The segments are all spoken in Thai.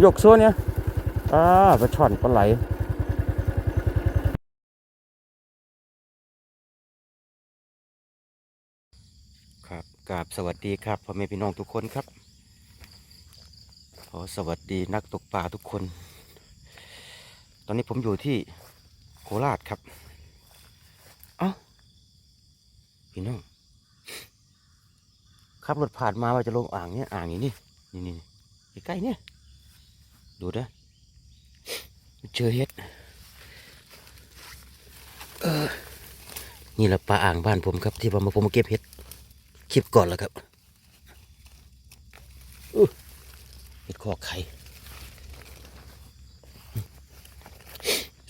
ยกโซ่เนี่ยอ่าปลาช่อนปลาไหลครับกราบสวัสดีครับพ่อแม่พี่น้องทุกคนครับ ขอสวัสดีนักตกปลาทุกคน ตอนนี้ผมอยู่ที่โคราชครับ เอ้าพี่น้องขับรถผ่านมาว่าจะลงอ่างเนี่ยอ่างอย่างนี้นี่นี่ใกล้เนี่ย ดูนะเจอเห็ดเออนี่แหละปลาอ่างบ้านผมครับที่ผมมาผมมาเก็บเห็ดคลิปก่อนแล้วครับเห็ดคอกไข่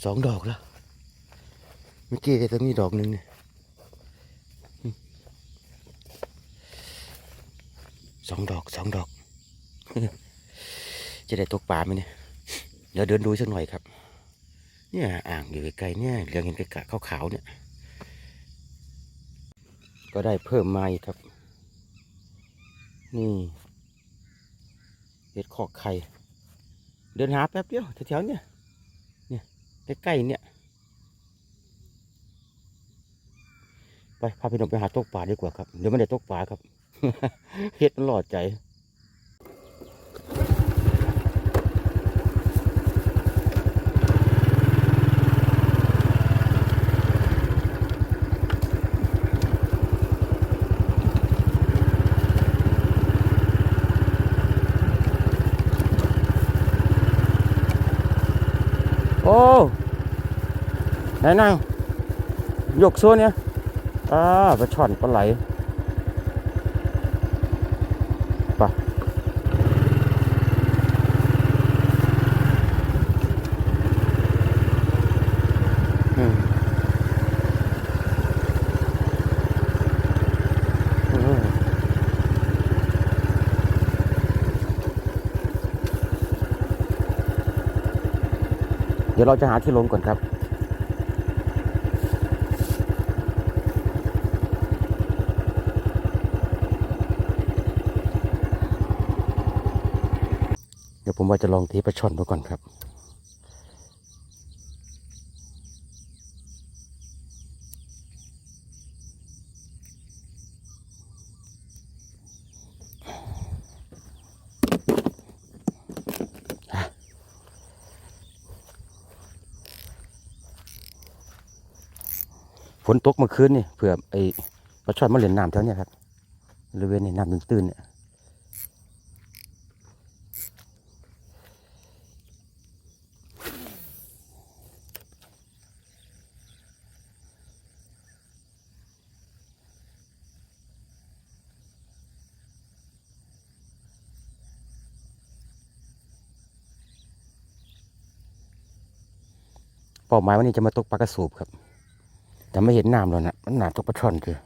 สองดอกแล้วเมื่อกี้ตรงนี้ดอกหนึ่งเนี่ยสองดอกสองดอก จะได้ตกปลาไหมเนี่ยเดี๋ยวเดินดูสักหน่อยครับ เนี่ยอ่างอยู่ไกลๆเนี่ยเหลืองเห็นกระขาวๆเนี่ย ก็ได้เพิ่มมาอีกครับ นี่เห็ดขอกไข่ เดินหาแป๊บเดียวแถวๆเนี่ยเนี่ยใกล้ๆเนี่ยไปพาพี่น้องไปหาตกปลาดีกว่าครับเดี๋ยวไม่ได้ตกปลาครับเห็ดมันหลอดใจ โอ้ ไหนนั่งยกโซ่เนี่ยอ่าปลาช่อนปลาไหลไปเดี๋ยวเราจะหาที่ลงก่อนครับ เดี๋ยว ผมว่าจะลองเทปลาช่อนดูก่อนครับ ฝนตกเมื่อคืนนี่เผื่อไอ้ปลาช่อนมาเล่นน้ำแถวเนี้ยครับบริเวณนี้น้ำตื้นๆเนี่ย เป้าหมายวันนี้จะมาตกปลากระสูบครับ แต่ไม่เห็นน้ำแล้วนะมันหนาตกปลาช่อนคือ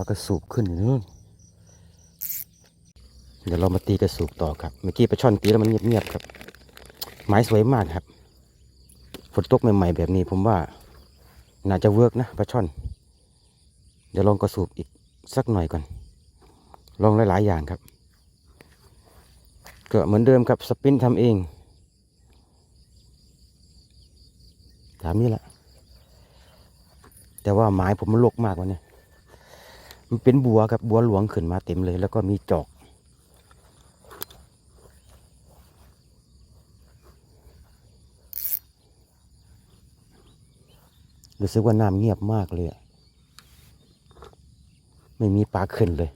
ลากระสูบขึ้นอยู่นู่น เดี๋ยวเรามาตีกระสูบต่อครับ เมื่อกี้ปลาช่อนตีแล้วมันเงียบๆครับ ไม้สวยมากครับ ฝนตกใหม่ๆแบบนี้ผมว่า น่าจะเวิร์กนะปลาช่อน เดี๋ยวลองกระสูบอีกสักหน่อยก่อน ลองหลายๆอย่างครับ ก็เหมือนเดิมครับสปินทำเองตามนี้แหละ แต่ว่าไม้ผมมันลกมากวันนี้ มันเป็นบัวครับบัวหลวงขึ้นมาเต็มเลย แล้วก็มีจอก รู้สึกว่าน้ำเงียบมากเลย ไม่มีปลาขึ้นเลย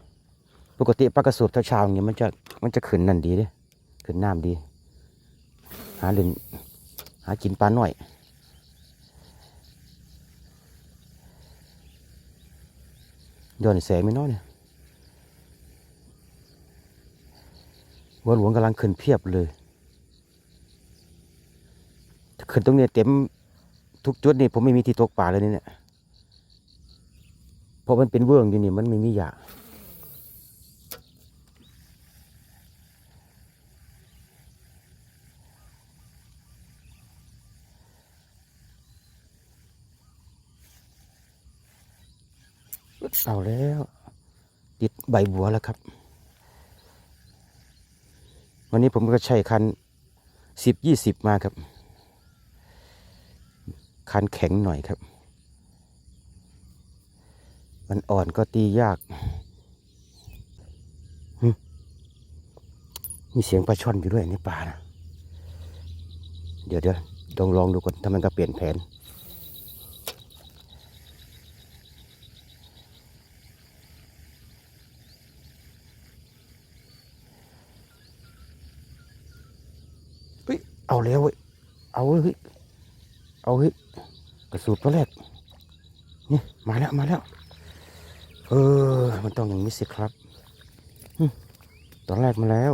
ปกติปลากระสูบเช้าๆอย่างเงี้ยมันจะมันจะขึ้นนั่นดีเด้ขึ้นน้ำดี หาเล่นหากินปลาหน่อย ย้อนแสงไม่น้อยเนี่ยวัวหลวงกำลังขึ้นเพียบเลย ขึ้นตรงนี้เต็มทุกจุดนี่ผมไม่มีที่ตกปลาเลยนี่เนี่ย เพราะมันเป็นเวิ้งอยู่นี่มันไม่มีหยา เอาแล้ว ติดใบบัวแล้วครับ วันนี้ผมก็ใช้คันสิบยี่สิบมาครับ คันแข็งหน่อยครับ มันอ่อนก็ตียากมีเสียงปลาช่อนอยู่ด้วยในป่านะ เดี๋ยวเดี๋ยวลองลองดูก่อนถ้ามันก็เปลี่ยนแผน เฮ้ย เอา แล้วเว้ย เอาเฮ้ย เอาเฮ้ย กระสูบตัวแรก นี่มาแล้วมาแล้ว เออ มันต้องอย่างนี้สิครับตอนแรกมาแล้ว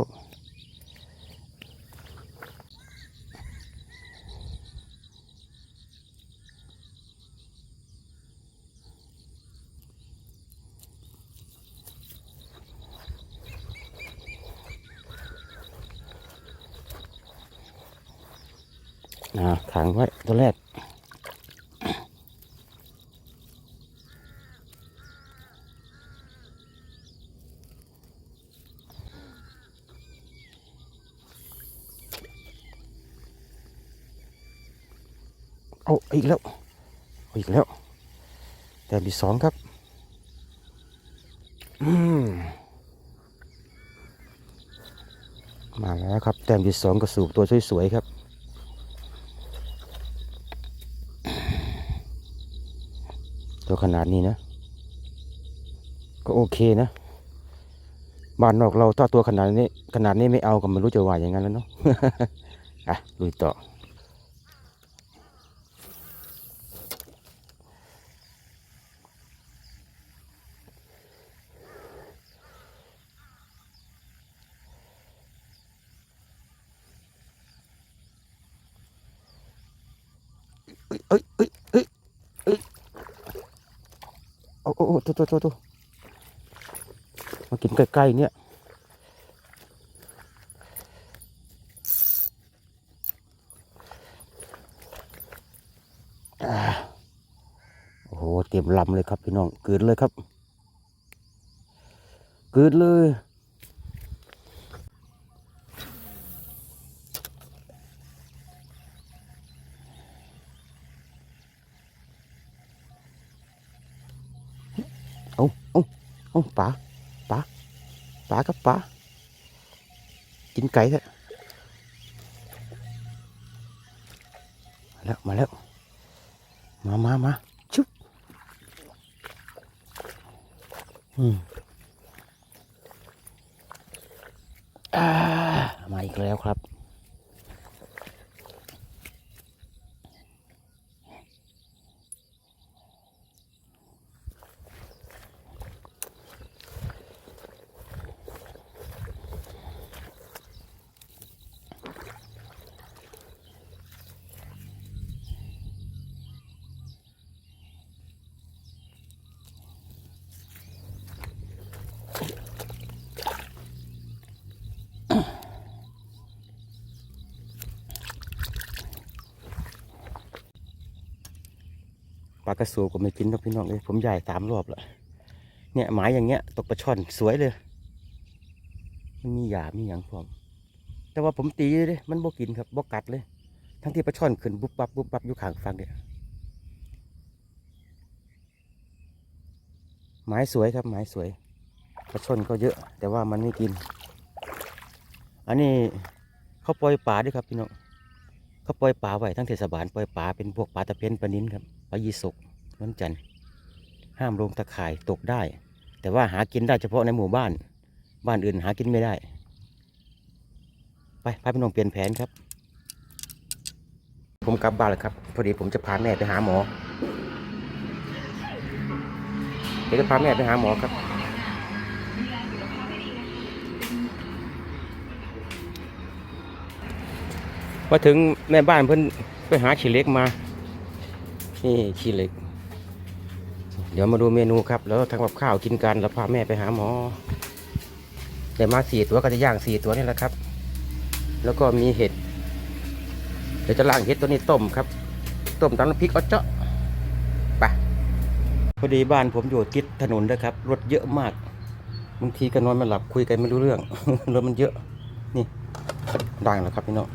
อ่าขังไว้ตัวแรกเอาอีกแล้วอาอีกแล้วแต่ที่สองครับ อืมมาแล้วครับแต้มที่สองกระสูบตัวสวยๆครับ ตัวขนาดนี้นะ ก็โอเคนะบ้านนอกเราถ้าตัวขนาดนี้ ขนาดนี้ไม่เอาก็ไม่รู้จะว่าอย่างนั้นแล้วเนาะอะลุยต่อเอ้ยเอ้ยเอ้ยเอ้ยโอ้โอ้ตัวตัวตัวตัวมากินใกล้ๆเนี่ยโอ้โห เตรียมลำเลยครับพี่น้อง เกิดเลยครับ เกิดเลย เอา เอาเอาป๋าป๋าป๋าครับป๋ากินไก่เถอะมาแล้วมาแล้วมามามาชุบอืมอ่ามาอีกแล้วครับ ลากระสูก็ไม่กินหรอกพี่น้องเลยผมใหญ่สามรอบแล้วเนี่ยหมายอย่างเงี้ย ตกปลาช่อนสวยเลย มันมีหยามีอย่างพร้อมแต่ว่าผมตีเลยมันบ่กินครับบ่กัดเลย ทั้งที่ปลาช่อนขึ้นบุบบับบุบบับอยู่ข้างฟังเนี่ยหมายสวยครับหมายสวยปลาช่อนก็เยอะ แต่ว่ามันไม่กิน อันนี้เขาปล่อยปลาด้วยครับพี่น้องเขาปล่อยปลาไว้ทั้งเทศบาลปล่อยปลาเป็นพวกปลาตะเพียนปลานิ้นครับ ปลายีสกน้ำจันทร์ห้ามลงตะข่ายตกได้ แต่ว่าหากินได้เฉพาะในหมู่บ้าน บ้านอื่นหากินไม่ได้ ไปพาพี่น้องเปลี่ยนแผนครับ ผมกลับบ้านแล้วครับ พอดีผมจะพาแม่ไปหาหมอเดี๋ยวจะพาแม่ไปหาหมอครับมาถึงแม่บ้านเพิ่นไปหาขี้เล็กมา นี่ขี้เหล็ก เดี๋ยวมาดูเมนูครับ แล้วทำกับข้าวกินกันแล้วพาแม่ไปหาหมอได้มาสี่ตัวก็จะย่างสี่ตัวนี่แหละครับ แล้วก็มีเห็ดเดี๋ยวจะล้างเห็ดตัวนี้ต้มครับ ต้มตำน้ำพริกเอเจาะไปพอดีบ้านผมอยู่ติดถนนนะครับรถเยอะมากบางทีก็นอนไม่หลับคุยกันไม่รู้เรื่องรถมันเยอะ นี่ดังแล้วครับพี่น้อง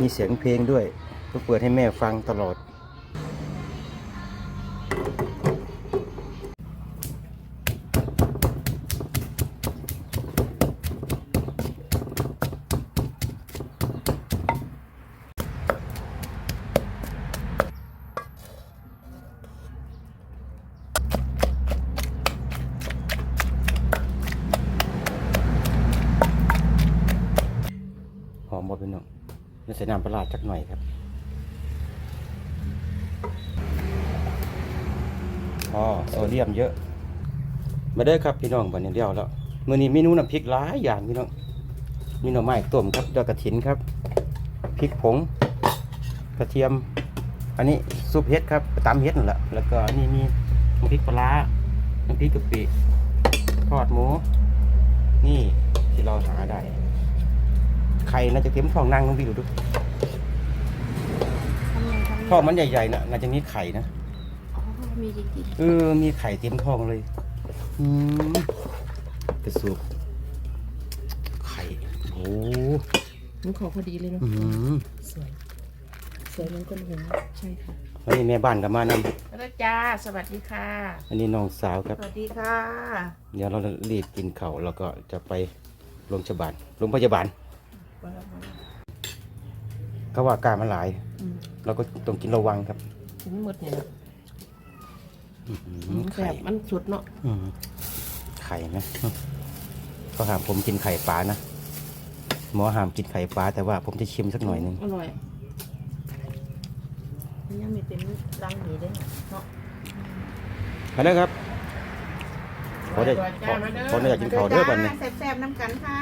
มีเสียงเพลงด้วย ก็เปิดให้แม่ฟังตลอด หอมบ่พี่น้องจะใส่น้ำปลาร้าจักหน่อยครับ อ๋อโซเดียมเยอะ มาเด้อครับพี่น้องบันนี้เดียวแล้วมื้อนี้เมนูน้ำพริกหลายอย่างพี่น้องมีหน่อไม้ต้มครับดอกกระถินครับพริกผง กระเทียม อันนี้ซุปเห็ดครับตำเห็ดนั่นแหละแล้วก็อันนี่มีน้ำพริกปลาร้าน้ำพริกกะปิทอดหมู นี่ที่เราหาได้ไข่น่าจะเต็มท้องนั่งต้องไปดูดูทำไงทำไงท้องมันใหญ่ๆนะน่าจะมีไข่นะอ๋อ มีจริงเออ มีไข่เต็มท้องเลย อืมกระสุกไข่ โอ้ๆมันขอพอดีเลยเนาะอืมสวย สวยเหมันก้นหัวใช่ค่ะอันนี้แม่บ้านกับมานแล้วจ้า สวัสดีค่ะำอันนี้น้องสาวครับ สวัสดีค่ะ เดี๋ยวเรารีบกินข้าวแล้วก็จะไปโรงพยาบาลโรงพยาบาลเขาว่าอาการมันหลาย อืมเราก็ต้องกินระวังครับถึงหมดเนี่ยนะอื้อหือ แบไข่บมันสุดเนาะอืมไข่นะเขาห้ามผมกินไข่ปลานะหมอห้ามกินไข่ปลาแต่ว่าผมจะชิมสักหน่อยหนึงอร่อยมันยังไม่เต็มรังหนีได้เนาะมาเด้อครับ ขอได้ขอขอได้อยากกินข้าวเด้อวันนี้แซ่บๆน้ำกันค่ะ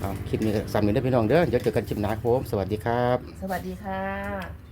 เอาคลิปนี้ก็สามหนึ่งได้อพี่น้องเด้อเดี๋ยวเจอกันคลิปหน้าครับผมสวัสดีครับ สวัสดีค่ะ